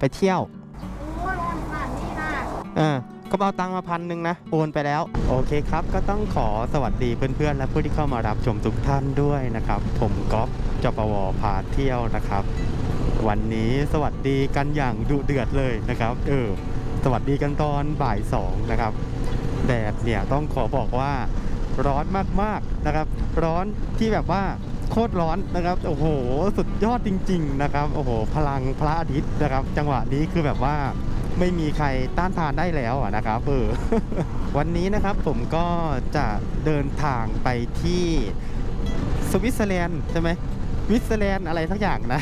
ไปเที่ยวโอ้ยวันผ่านนี่นะเออก็เอาตังค์มาพันหนึ่งนะ โอนไปแล้ว โอเคครับ ก็ต้องขอสวัสดีเพื่อนๆ และผู้ที่เข้ามารับชมทุกท่านด้วยนะครับ ผมก๊อฟจปวพาเที่ยวนะครับ วันนี้สวัสดีกันอย่างดุเดือดเลยนะครับ เออ สวัสดีกันตอนบ่ายสองนะครับ แดดเนี่ยต้องขอบอกว่าร้อนมากๆนะครับ ร้อนที่แบบว่า โคตรร้อนนะครับ โอ้โห สุดยอดจริง ๆ นะครับ โอ้โห พลังพระอาทิตย์นะครับ จังหวะนี้คือแบบว่าไม่มีใครต้านทานได้แล้วอะนะครับเออวันนี้นะครับผมก็จะเดินทางไปที่สวิตเซอร์แลนด์ใช่ไหมสวิตเซอร์แลนด์อะไรสักอย่างนะ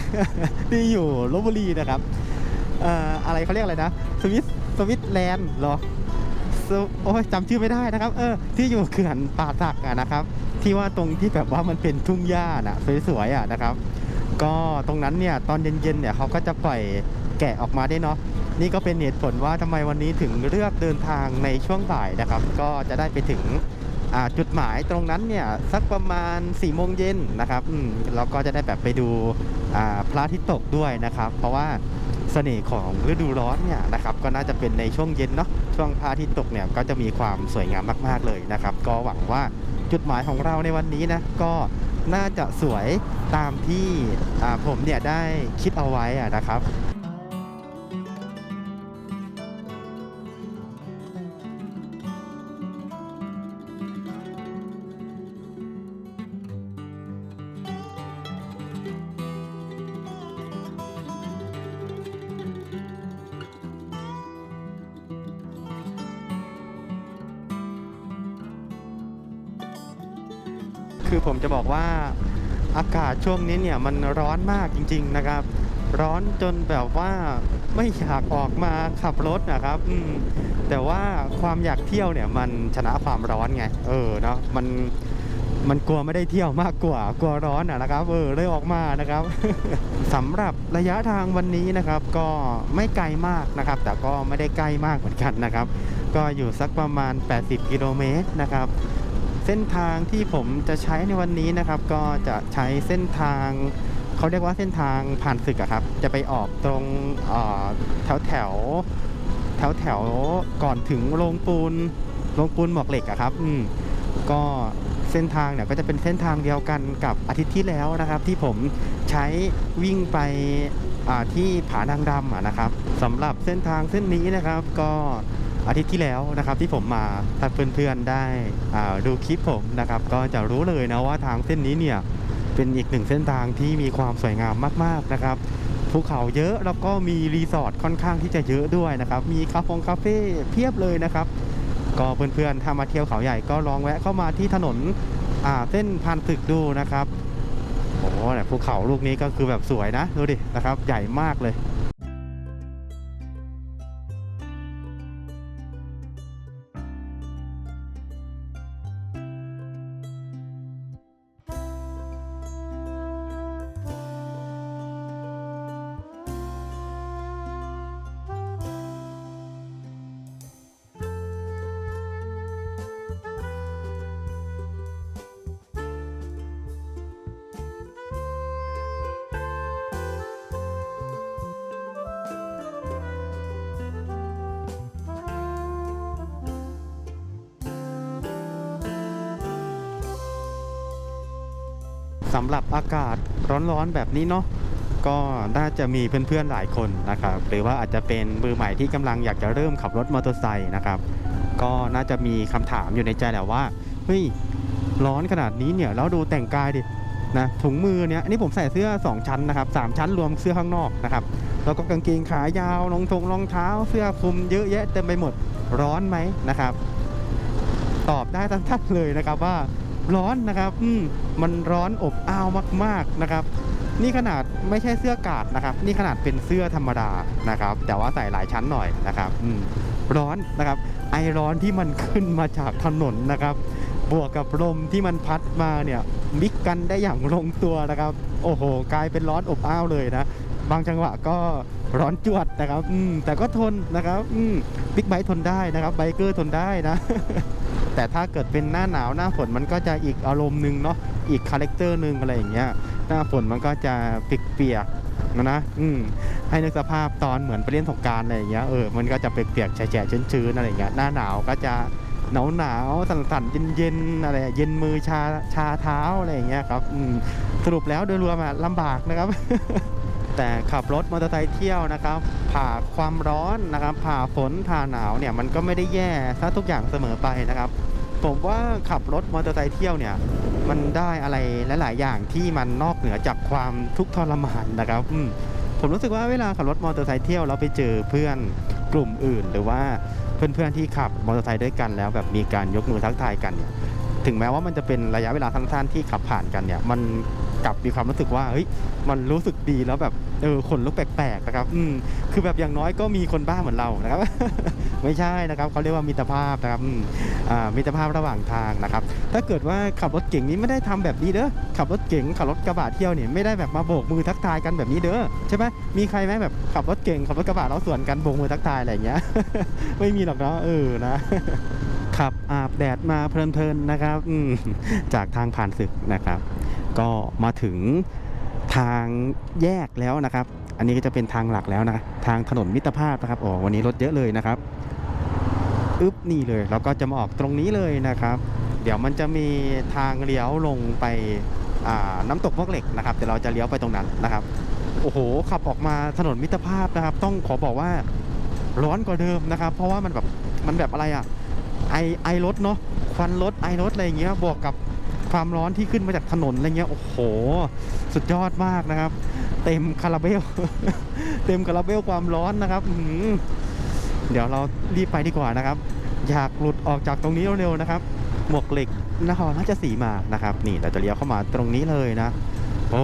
ที่อยู่ลบบุรีนะครับเอ่ออะไรเขาเรียกอะไรนะสวิตสวิตแลนด์เหรอสวโอ้ยจำชื่อไม่ได้นะครับ เออ ที่อยู่เขื่อนป่าสักนะครับ ที่ว่าตรงที่แบบว่ามันเป็นทุ่งหญ้าน่ะสวยๆอะนะครับ ก็ตรงนั้นเนี่ยตอนเย็นๆเนี่ยเขาก็จะปล่อยแกะออกมาได้เนาะนี่ก็เป็นเหตุผลว่าทำไมวันนี้ถึงเลือกเดินทางในช่วงบ่ายนะครับ ก็จะได้ไปถึงจุดหมายตรงนั้นเนี่ยสักประมาณ4ี่โมงเย็นนะครับอืมแล้วก็จะได้แบบไปดูพระอาทิตย์ตกด้วยนะครับ เพราะว่าเสน่ห์ของฤดูร้อนเนี่ยนะครับก็น่าจะเป็นในช่วงเย็นเนาะช่วงพระอาทิตย์ตกเนี่ยก็จะมีความสวยงามมาก ๆเลยนะครับ ก็หวังว่า จุดหมายของเราในวันนี้นะก็น่าจะสวยตามที่ผมเนี่ยได้คิดเอาไว้นะครับ คือผมจะบอกว่าอากาศช่วงนี้เนี่ยมันร้อนมากจริง ๆนะครับ ร้อนจนแบบว่าไม่อยากออกมาขับรถนะครับอืมแต่ว่าความอยากเที่ยวเนี่ยมันชนะความร้อนไงเออเนาะมันมันกลัวไม่ได้เที่ยวมากกว่ากลัวร้อนอะนะครับเออเลยออกมานะครับสำหรับระยะทางวันนี้นะครับ ก็ไม่ไกลมากนะครับ แต่ก็ไม่ได้ใกล้มากเหมือนกันนะครับ ก็อยู่สักประมาณ 80 กิโลเมตรนะครับ เส้นทางที่ผมจะใช้ในวันนี้นะครับ ก็จะใช้เส้นทางเขาเรียกว่าเส้นทางผ่านศึกอะครับ จะไปออกตรงแถวแถวแถวแถวก่อนถึงโรงปูนโรงปูนหมวกเหล็กอะครับอืมก็เส้นทางเนี่ยก็จะเป็นเส้นทางเดียวกันกับอาทิตย์ที่แล้วนะครับ ที่ผมใช้วิ่งไปที่ผานางดำนะครับสำหรับเส้นทางเส้นนี้นะครับก็ อาทิตย์ที่แล้วนะครับที่ผมมาถ้าเพื่อนๆได้ดูคลิปผมนะครับ ก็จะรู้เลยนะว่าทางเส้นนี้เนี่ยเป็นอีกหนึ่งเส้นทางที่มีความสวยงามมากๆนะครับภูเขาเยอะแล้วก็มีรีสอร์ทค่อนข้างที่จะเยอะด้วยนะครับ มีคาเฟ่คาเฟ่เพียบเลยนะครับ ก็เพื่อนๆถ้ามาเที่ยวเขาใหญ่ก็ลองแวะเข้ามาที่ถนนเส้นพานตึกดูนะครับโอ้โหแต่ภูเขาลูกนี้ก็คือแบบสวยนะดูดินะครับ ใหญ่มากเลยำหรับอากาศร้อนๆแบบนี้เนาะก็น่าจะมีเพื่อนๆหลายคนนะครับ หรือว่าอาจจะเป็นมือใหม่ที่กำลังอยากจะเริ่มขับรถมอเตอร์ไซค์นะครับ ก็น่าจะมีคำถามอยู่ในใจแหละว่าเฮ้ยร้อนขนาดนี้เนี่ยแล้วดูแต่งกายดินะถุงมือเนี่ยอันนี้ผมใส่เสื้อ 2 ชั้นนะครับสามชั้นรวมเสื้อข้างนอกนะครับแล้วก็กางเกงขายาวรองทงรองเท้า เสื้อคลุมเยอะแยะเต็มไปหมดร้อนไหมนะครับ ตอบได้ทั้งๆเลยนะครับว่า ร้อนนะครับอืมมันร้อนอบอ้าวมาก ๆนะครับ นี่ขนาดไม่ใช่เสื้อกาดนะครับ นี่ขนาดเป็นเสื้อธรรมดานะครับ แต่ว่าใส่หลายชั้นหน่อยนะครับอืมร้อนนะครับ ไอร้อนที่มันขึ้นมาจากถนนนะครับ บวกกับลมที่มันพัดมาเนี่ยมิกกันได้อย่างลงตัวนะครับ โอ้โห กลายเป็นร้อนอบอ้าวเลยนะ บางจังหวะก็ร้อนจวดนะครับ อืมแต่ก็ทนนะครับ อืมบิ๊กไบค์ทนได้นะครับ ไบเกอร์ทนได้นะ แต่ถ้าเกิดเป็นหน้าหนาวหน้าฝนมันก็จะอีกอารมณ์หนึ่งเนาะอีกคาแรคเตอร์หนึ่งอะไรอย่างเงี้ยหน้าฝนมันก็จะเปียกๆนะนะอืมให้นึกสภาพตอนเหมือนไปเล่นสงการอะไรอย่างเงี้ยเออมันก็จะเปียกๆแฉะๆชื้นๆอะไรอย่างเงี้ยหน้าหนาวก็จะหนาวหนาวสั่นๆเย็นๆอะไรเย็นมือชาชาเท้าอะไรอย่างเงี้ยครับสรุปแล้วโดยรวมอะลำบากนะครับ แต่ขับรถมอเตอร์ไซค์เที่ยวนะครับ ผ่าความร้อนนะครับ ผ่าฝนผ่าหนาวเนี่ยมันก็ไม่ได้แย่ซะทุกอย่างเสมอไปนะครับ ผมว่าขับรถมอเตอร์ไซค์เที่ยวเนี่ยมันได้อะไรหลาย ๆ อย่างที่มันนอกเหนือจากความทุกข์ทรมานนะครับผมรู้สึกว่าเวลาขับรถมอเตอร์ไซค์เที่ยวเราไปเจอเพื่อนกลุ่มอื่น หรือว่าเพื่อน ๆ ที่ขับมอเตอร์ไซค์ด้วยกันแล้วแบบมีการยกมือทักทายกันเนี่ยถึงแม้ว่ามันจะเป็นระยะเวลาสั้นๆที่ขับผ่านกันเนี่ยมัน กลับมีความรู้สึกว่าเฮ้ยมันรู้สึกดีแล้วแบบเออขนลุกแปลกๆนะครับอืมคือแบบอย่างน้อยก็มีคนบ้าเหมือนเรานะครับ ไม่ใช่นะครับเขาเรียกว่ามิตรภาพนะครับอ่ามิตรภาพระหว่างทางนะครับ ถ้าเกิดว่าขับรถเก่งนี้ไม่ได้ทำแบบนี้เด้อขับรถเก่งขับรถกระบะเที่ยวเนี่ยไม่ได้แบบมาโบกมือทักทายกันแบบนี้เด้อใช่ไหมมีใครไหมแบบขับรถเก่งขับรถกระบะแล้วสวนกันโบกมือทักทายอะไรอย่างเงี้ย ไม่มีหรอกเนาะเออนะขับอาบแดดมาเพลินๆนะครับอืมจากทางผ่านศึกนะครับ ก็มาถึงทางแยกแล้วนะครับ อันนี้ก็จะเป็นทางหลักแล้วนะ ทางถนนมิตรภาพนะครับโอ้วันนี้รถเยอะเลยนะครับอึ๊บนี่เลยเราก็จะมาออกตรงนี้เลยนะครับ เดี๋ยวมันจะมีทางเลี้ยวลงไปน้ำตกมวกเหล็กนะครับเดี๋ยวเราจะเลี้ยวไปตรงนั้นนะครับ โอ้โห ขับออกมาถนนมิตรภาพนะครับ ต้องขอบอกว่าร้อนกว่าเดิมนะครับ เพราะว่ามันแบบมันแบบอะไรอะไอไอรถเนาะควันรถไอรถอะไรอย่างเงี้ยบวกกับ ความร้อนที่ขึ้นมาจากถนนอะไรเงี้ยโอ้โห สุดยอดมากนะครับ เต็มคาราเบล เต็มคาราเบลความร้อนนะครับเดี๋ยวเรารีบไปดีกว่านะครับ อยากหลุดออกจากตรงนี้เร็วๆนะครับ หมวกเหล็กนครราชสีมานะครับ นี่เราจะเลี้ยวเข้ามาตรงนี้เลยนะ โอ้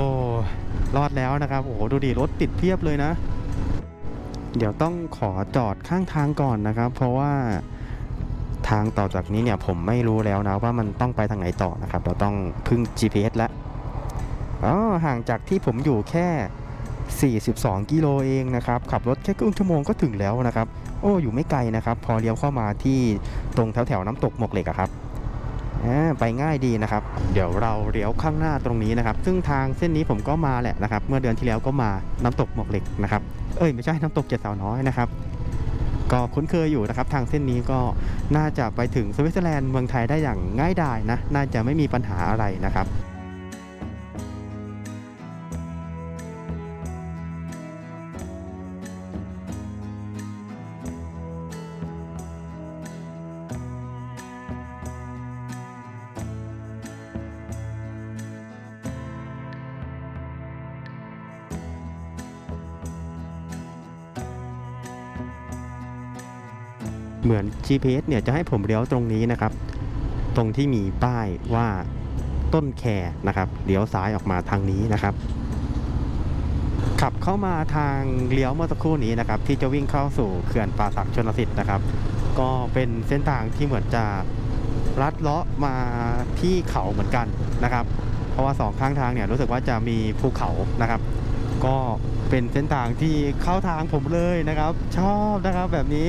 รอดแล้วนะครับโอ้โหดูดิรถติดเพียบเลยนะ เดี๋ยวต้องขอจอดข้างทางก่อนนะครับ เพราะว่า ทางต่อจากนี้เนี่ยผมไม่รู้แล้วนะว่ามันต้องไปทางไหนต่อนะครับ เราต้องพึ่ง GPS แล้วอ๋อห่างจากที่ผมอยู่แค่ 42 กิโลเองนะครับ ขับรถแค่ครึ่งชั่วโมงก็ถึงแล้วนะครับ โอ้อยู่ไม่ไกลนะครับ พอเลี้ยวเข้ามาที่ตรงแถวแถวๆน้ำตกหมกเหล็กครับอ่าไปง่ายดีนะครับ เดี๋ยวเราเลี้ยวข้างหน้าตรงนี้นะครับ ซึ่งทางเส้นนี้ผมก็มาแหละนะครับ เมื่อเดือนที่แล้วก็มาน้ำตกหมวกเหล็กนะครับ เอ้ยไม่ใช่น้ำตกเจ็ดสาวน้อยนะครับ ก็คุ้นเคยอยู่นะครับ ทางเส้นนี้ก็น่าจะไปถึงสวิตเซอร์แลนด์เมืองไทยได้อย่างง่ายดายนะ น่าจะไม่มีปัญหาอะไรนะครับ มือน GPS เนี่ยจะให้ผมเลี้ยวตรงนี้นะครับ ตรงที่มีป้ายว่าต้นแคนะครับเลี้ยวซ้ายออกมาทางนี้นะครับ ขับเข้ามาทางเลี้ยวเมื่อสักครู่นี้นะครับ ที่จะวิ่งเข้าสู่เขื่อนป่าสักชนสิทธิ์นะครับ ก็เป็นเส้นทางที่เหมือนจะลัดเลาะมาที่เขาเหมือนกันนะครับ เพราะว่าสองข้างทางเนี่ยรู้สึกว่าจะมีภูเขานะครับ ก็เป็นเส้นทางที่เข้าทางผมเลยนะครับ ชอบนะครับแบบนี้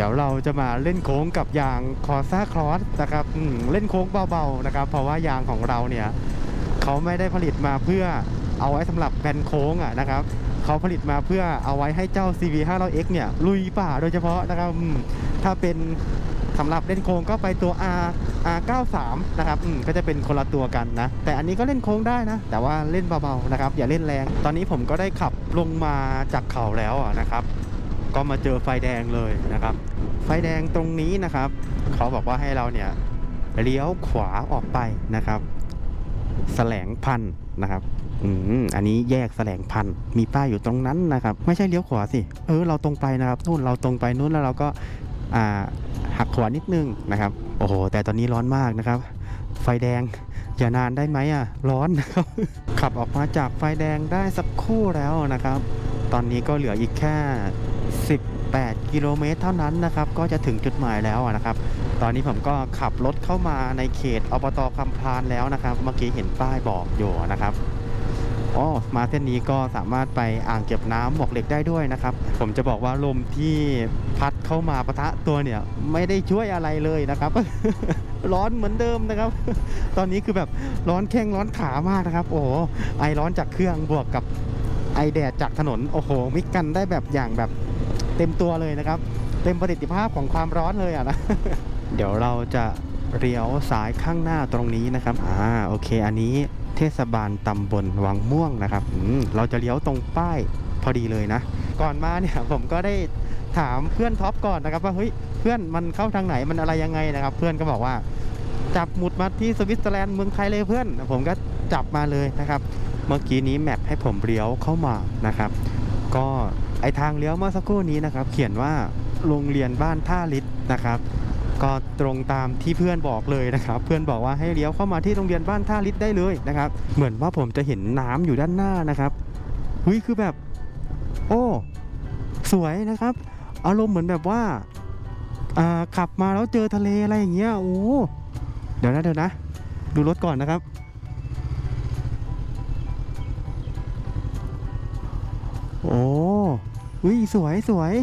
ดี๋ยวเราจะมาเล่นโค้งกับยางคอซ่าครอสนะครับเล่นโค้งเบาๆนะครับ เพราะว่ายางของเราเนี่ยเขาไม่ได้ผลิตมาเพื่อเอาไว้สำหรับแบนโค้งอะนะครับเขาผลิตมาเพื่อเอาไว้ให้เจ้า CV 5 0 0 X เนี่ยลุยป่าโดยเฉพาะนะครับถ้าเป็นสำหรับเล่นโค้งก็ไปตัว R R93 นะครับก็จะเป็นคนละตัวกันนะ แต่อันนี้ก็เล่นโค้งได้นะ แต่ว่าเล่นเบาๆนะครับ อย่าเล่นแรง ตอนนี้ผมก็ได้ขับลงมาจากเขาแล้วอะนะครับ ก็มาเจอไฟแดงเลยนะครับ ไฟแดงตรงนี้นะครับ เขาบอกว่าให้เราเนี่ยเลี้ยวขวาออกไปนะครับแสลงพันธุ์นะครับอืมอันนี้แยกแสลงพันธุ์มีป้ายอยู่ตรงนั้นนะครับ ไม่ใช่เลี้ยวขวาสิเออเราตรงไปนะครับนู่นเราตรงไปนู่นแล้วเราก็อ่าหักขวานิดนึงนะครับ โอ้โหแต่ตอนนี้ร้อนมากนะครับ ไฟแดงอย่านานได้ไหมอะ ร้อนนะครับ ขับออกมาจากไฟแดงได้สักคู่แล้วนะครับ ตอนนี้ก็เหลืออีกแค่ 8 กิโลเมตรเท่านั้นนะครับ ก็จะถึงจุดหมายแล้วนะครับ ตอนนี้ผมก็ขับรถเข้ามาในเขตอบตคำพานแล้วนะครับ เมื่อกี้เห็นป้ายบอกอยู่นะครับอ๋อมาเส้นนี้ก็สามารถไปอ่างเก็บน้ำหมวกเหล็กได้ด้วยนะครับ ผมจะบอกว่าลมที่พัดเข้ามาปะทะตัวเนี่ยไม่ได้ช่วยอะไรเลยนะครับ ร้อนเหมือนเดิมนะครับ ตอนนี้คือแบบร้อนแข้งร้อนขามากนะครับ โอ้ไอร้อนจากเครื่องบวกกับไอแดดจากถนนโอ้โหมิกกันได้แบบอย่างแบบ เต็มตัวเลยนะครับ เต็มประสิทธิภาพของความร้อนเลยอะนะ เดี๋ยวเราจะเลี้ยวซ้ายข้างหน้าตรงนี้นะครับ อ่า โอเค อันนี้เทศบาลตำบลวังม่วงนะครับอืมเราจะเลี้ยวตรงป้ายพอดีเลยนะ ก่อนมาเนี่ยผมก็ได้ถามเพื่อนท็อปก่อนนะครับว่าเฮ้ยเพื่อนมันเข้าทางไหนมันอะไรยังไงนะครับ เพื่อนก็บอกว่า จับหมุดมาที่สวิตเซอร์แลนด์เมืองไทยเลยเพื่อน ผมก็จับมาเลยนะครับ เมื่อกี้นี้แมปให้ผมเลี้ยวเข้ามานะครับ ก็ ไอทางเลี้ยวเมื่อสักครู่นี้นะครับ เขียนว่าโรงเรียนบ้านท่าลิศนะครับก็ตรงตามที่เพื่อนบอกเลยนะครับ เพื่อนบอกว่าให้เลี้ยวเข้ามาที่โรงเรียนบ้านท่าลิศได้เลยนะครับ เหมือนว่าผมจะเห็นน้ำอยู่ด้านหน้านะครับหุยคือแบบ โอ้ สวยนะครับ อารมณ์เหมือนแบบว่าขับมาแล้วเจอทะเลอะไรอย่างเงี้ยโอ้เดี๋ยวนะเดี๋ยวนะ ดูรถก่อนนะครับ วิสวยสวย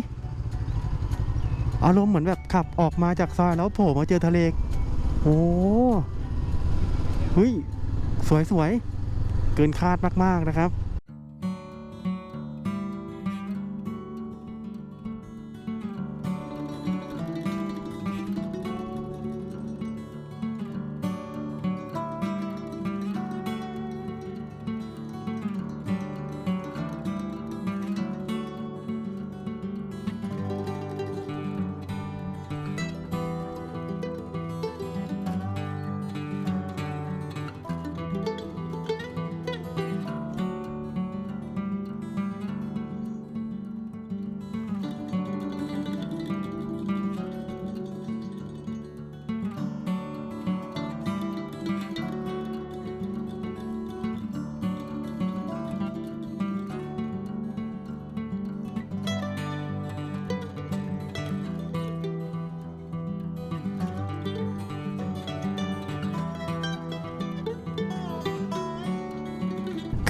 อารมณ์เหมือนแบบขับออกมาจากซอยแล้วโผล่มาเจอทะเล โอ้เฮ้ย สวยสวย เกินคาดมาก ๆ นะครับ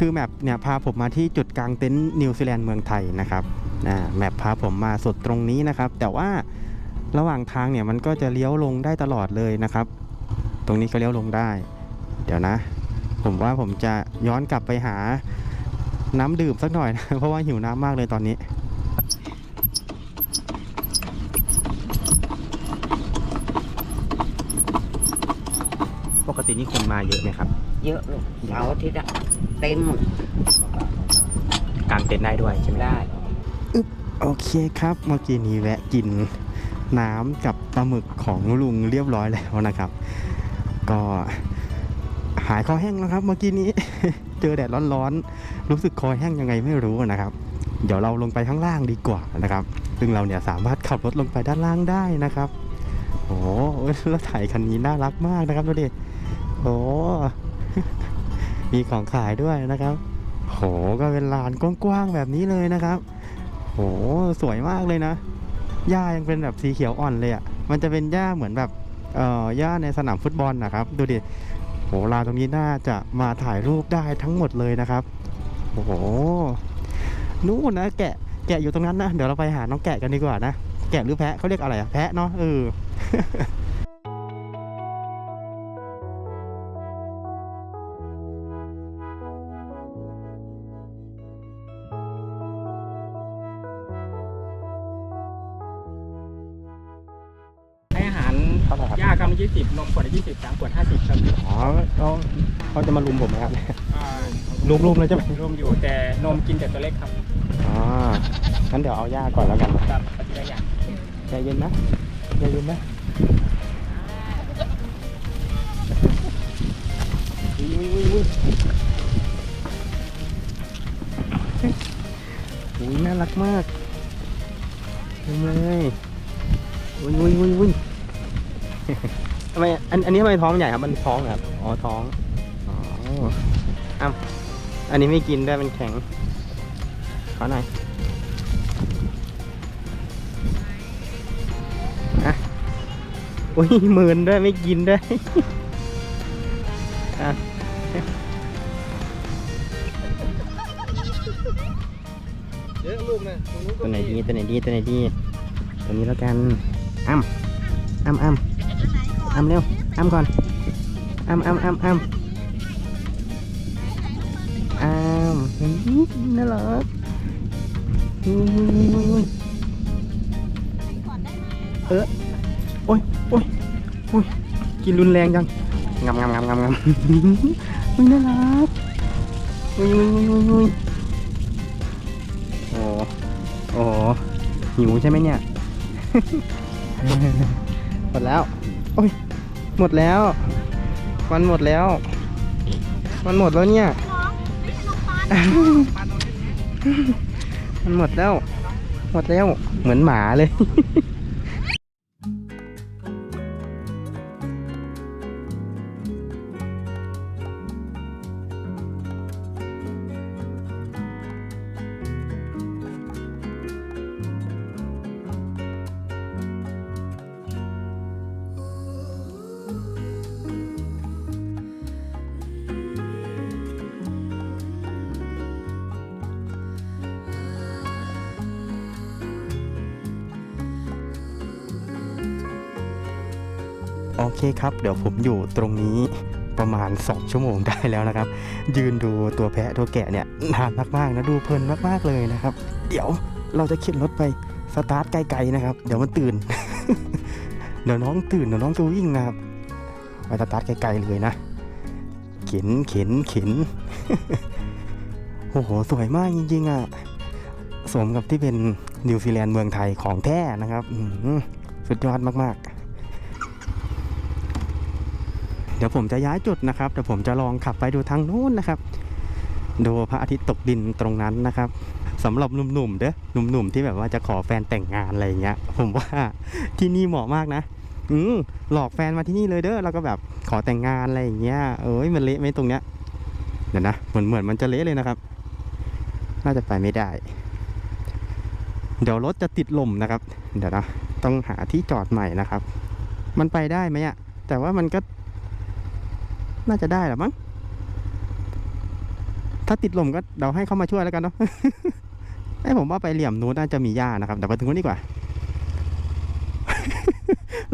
คือแมปเนี่ยพาผมมาที่จุดกลางเต็นท์นิวซีแลนด์เมืองไทยนะครับแมปพาผมมาสุดตรงนี้นะครับ แต่ว่าระหว่างทางเนี่ยมันก็จะเลี้ยวลงได้ตลอดเลยนะครับ ตรงนี้ก็เลี้ยวลงได้ เดี๋ยวนะ ผมว่าผมจะย้อนกลับไปหาน้ำดื่มสักหน่อยนะเพราะว่าหิวน้ำมากเลยตอนนี้ปกตินี่คนมาเยอะไหมครับ เยอะลูกเสาร์อาทิตย์อะ เต็มกางเต็นท์ได้ด้วยใช่ไหมได้โอเคครับเมื่อกี้นี้แวะกินน้ำกับปลาหมึกของลุงเรียบร้อยแล้วนะครับ ก็หายคอแห้งแล้วครับ เมื่อกี้นี้ เจอแดดร้อนๆรู้สึกคอแห้งยังไงไม่รู้นะครับ เดี๋ยวเราลงไปข้างล่างดีกว่านะครับ ซึ่งเราเนี่ยสามารถขับรถลงไปด้านล่างได้นะครับโอ้โหรถไถคันนี้น่ารักมากนะครับดูดิโอ้ มีของขายด้วยนะครับ โหก็เป็นลานกว้างๆแบบนี้เลยนะครับ โหสวยมากเลยนะหญ้ายังเป็นแบบสีเขียวอ่อนเลยอะ่ะมันจะเป็นหญ้าเหมือนแบบเอ่อหญ้าในสนามฟุตบอลนะครับ ดูดิโหลานตรงนี้น่าจะมาถ่ายรูปได้ทั้งหมดเลยนะครับโอ้โหนู่นนะแกะแกะอยู่ตรงนั้นนะเดี๋ยวเราไปหาน้องแกะกันดีกว่านะแกะหรือแพะเขาเรียกอะไรอะแพะเนาะเออ เท่าไหร่ครับหญ้ากรัมละยี่สิบนมขวดละยี่สิบสามขวดห้าสิบครับอ๋อเขาเขาจะมาลุมผมไหมครับอ่าลุมๆเลยใช่ไหมรวมอยู่แต่นมกินแต่ตัวเล็กครับอ๋องั้นเดี๋ยวเอาหญ้าก่อนแล้วกันครับปฏิกิริยาใจเย็นนะใจเย็นนะอุ้ยอุ้ยอุ้ยอุ้ยอุ้ยน่ารักมาก อันนี้ทำไมท้องมันใหญ่ครับ มันท้องเหครับ อ๋อท้อง อ๋ออ้าอันนี้ไม่กินได้มันแข็ง ขอหน่อยอะอุ้ยหมื่นด้วยไม่กินได้อะเยอะลูกนะตัวไหนดีตัวไหนดีตัวไหนดีตัวนี้แล้วกันอ้ำอ้ำอ้ำอ้ำเร็ว อ้ำก่อนอ้ำอ้ำอ้ำอ้ำอ้ำอื้อน่ารักเออโอ้ยโอ้ยโอ้ยกินรุนแรงจังงำงำงำงำงำอุ้ยน่ารักอุ้ยอุ้ยอุ้ยอุ้ยอุ้ยโอ้โอ้หิวใช่ไหมเนี่ยหมดแล้ว โอ้ย หมดแล้ว มันหมดแล้ว มันหมดแล้วเนี่ย มันหมดแล้ว หมดแล้ว เหมือนหมาเลย เคครับ เดี๋ยวผมอยู่ตรงนี้ประมาณ 2 ชั่วโมงได้แล้วนะครับ ยืนดูตัวแพะตัวแกะเนี่ยนานมากๆนะดูเพลินมากๆเลยนะครับ เดี๋ยวเราจะขึ้นรถไปสตาร์ทไกลๆนะครับ เดี๋ยวมันตื่น เดี๋ยวน้องตื่นเดี๋ยวน้องจะวิ่งนะครับไปสตาร์ทไกลๆเลยนะ เข็นเข็นเข็นโอ้โหสวยมากจริงๆอะสมกับที่เป็นนิวซีแลนด์เมืองไทยของแท้นะครับสุดยอดมากๆ เดี๋ยวผมจะย้ายจุดนะครับเดี๋ยวผมจะลองขับไปดูทางนู้นนะครับ ดูพระอาทิตย์ตกดินตรงนั้นนะครับสำหรับหนุ่มๆเด้อหนุ่มๆที่แบบว่าจะขอแฟนแต่งงานอะไรเงี้ย ผมว่าที่นี่เหมาะมากนะ อืมหลอกแฟนมาที่นี่เลยเด้อแล้วก็แบบขอแต่งงานอะไรอย่างเงี้ยเอ้ยมันเละไหมตรงเนี้ยเดี๋ยวนะเหมือนเหมือนมันจะเละเลยนะครับ น่าจะไปไม่ได้ เดี๋ยวรถจะติดลมนะครับ เดี๋ยวนะต้องหาที่จอดใหม่นะครับ มันไปได้ไหมอะแต่ว่ามันก็ น่าจะได้แหละมั้ง ถ้าติดลมก็เดี๋ยวให้เขามาช่วยแล้วกันเนาะไอ้ผมว่าไปเหลี่ยมนู้นน่าจะมีหญ้านะครับเดี๋ยวไปถึงนู้นดีกว่า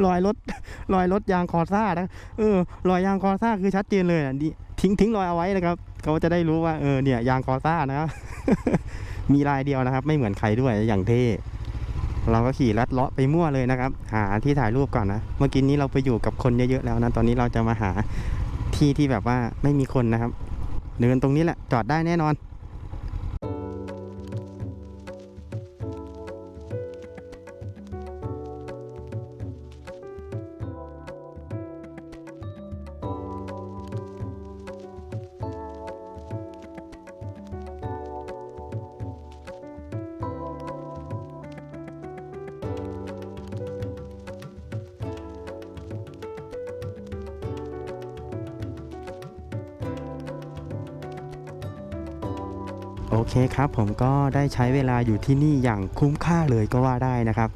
รอยรถรอยรถยางคอซ่านะเออรอยยางคอซ่าคือชัดเจนเลยอะทิ้งทิ้งรอยเอาไว้นะครับเขาจะได้รู้ว่าเออเนี่ย ยางคอซ่านะครับมีลายเดียวนะครับ ไม่เหมือนใครด้วยอย่างเท่เราก็ขี่ลัดเลาะไปมั่วเลยนะครับ หาที่ถ่ายรูปก่อนนะ เมื่อกี้นี้เราไปอยู่กับคนเยอะๆแล้วนะ ตอนนี้เราจะมาหา ที่ที่แบบว่าไม่มีคนนะครับ เดินตรงนี้แหละจอดได้แน่นอน โอเคครับ ผมก็ได้ใช้เวลาอยู่ที่นี่อย่างคุ้มค่าเลยก็ว่าได้นะครับ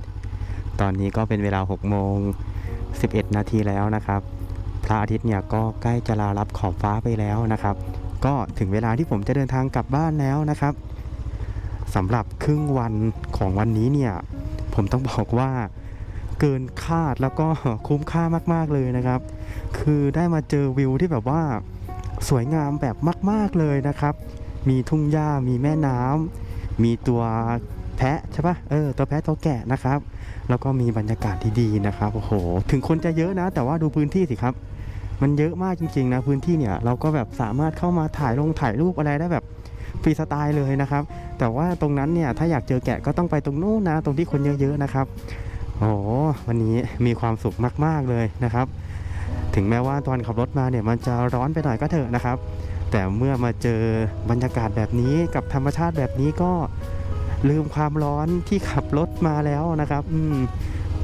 ตอนนี้ก็เป็นเวลา6โมง11 นาทีแล้วนะครับ พระอาทิตย์เนี่ยก็ใกล้จะลารับขอบฟ้าไปแล้วนะครับ ก็ถึงเวลาที่ผมจะเดินทางกลับบ้านแล้วนะครับสำหรับครึ่งวันของวันนี้เนี่ย ผมต้องบอกว่าเกินคาดแล้วก็คุ้มค่ามากๆเลยนะครับ คือได้มาเจอวิวที่แบบว่าสวยงามแบบมาก ๆเลยนะครับ มีทุ่งหญ้ามีแม่น้ำมีตัวแพะใช่ปะเออตัวแพะตัวแกะนะครับ แล้วก็มีบรรยากาศที่ดีนะครับโอ้โหถึงคนจะเยอะนะ แต่ว่าดูพื้นที่สิครับ มันเยอะมากจริงๆนะพื้นที่เนี่ยเราก็แบบสามารถเข้ามาถ่ายลงถ่ายรูปอะไรได้แบบฟรีสไตล์เลยนะครับ แต่ว่าตรงนั้นเนี่ยถ้าอยากเจอแกะก็ต้องไปตรงนู้นนะ ตรงที่คนเยอะๆนะครับโอ้โหวันนี้มีความสุขมากๆเลยนะครับ ถึงแม้ว่าตอนขับรถมาเนี่ยมันจะร้อนไปหน่อยก็เถอะนะครับ แต่เมื่อมาเจอบรรยากาศแบบนี้กับธรรมชาติแบบนี้ก็ลืมความร้อนที่ขับรถมาแล้วนะครับ อืม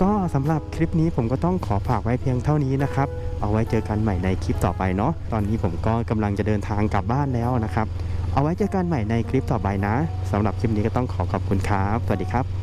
ก็สำหรับคลิปนี้ผมก็ต้องขอฝากไว้เพียงเท่านี้นะครับ เอาไว้เจอกันใหม่ในคลิปต่อไปเนาะ ตอนนี้ผมก็กำลังจะเดินทางกลับบ้านแล้วนะครับ เอาไว้เจอกันใหม่ในคลิปต่อไปนะสำหรับคลิปนี้ก็ต้องขอขอบคุณครับ สวัสดีครับ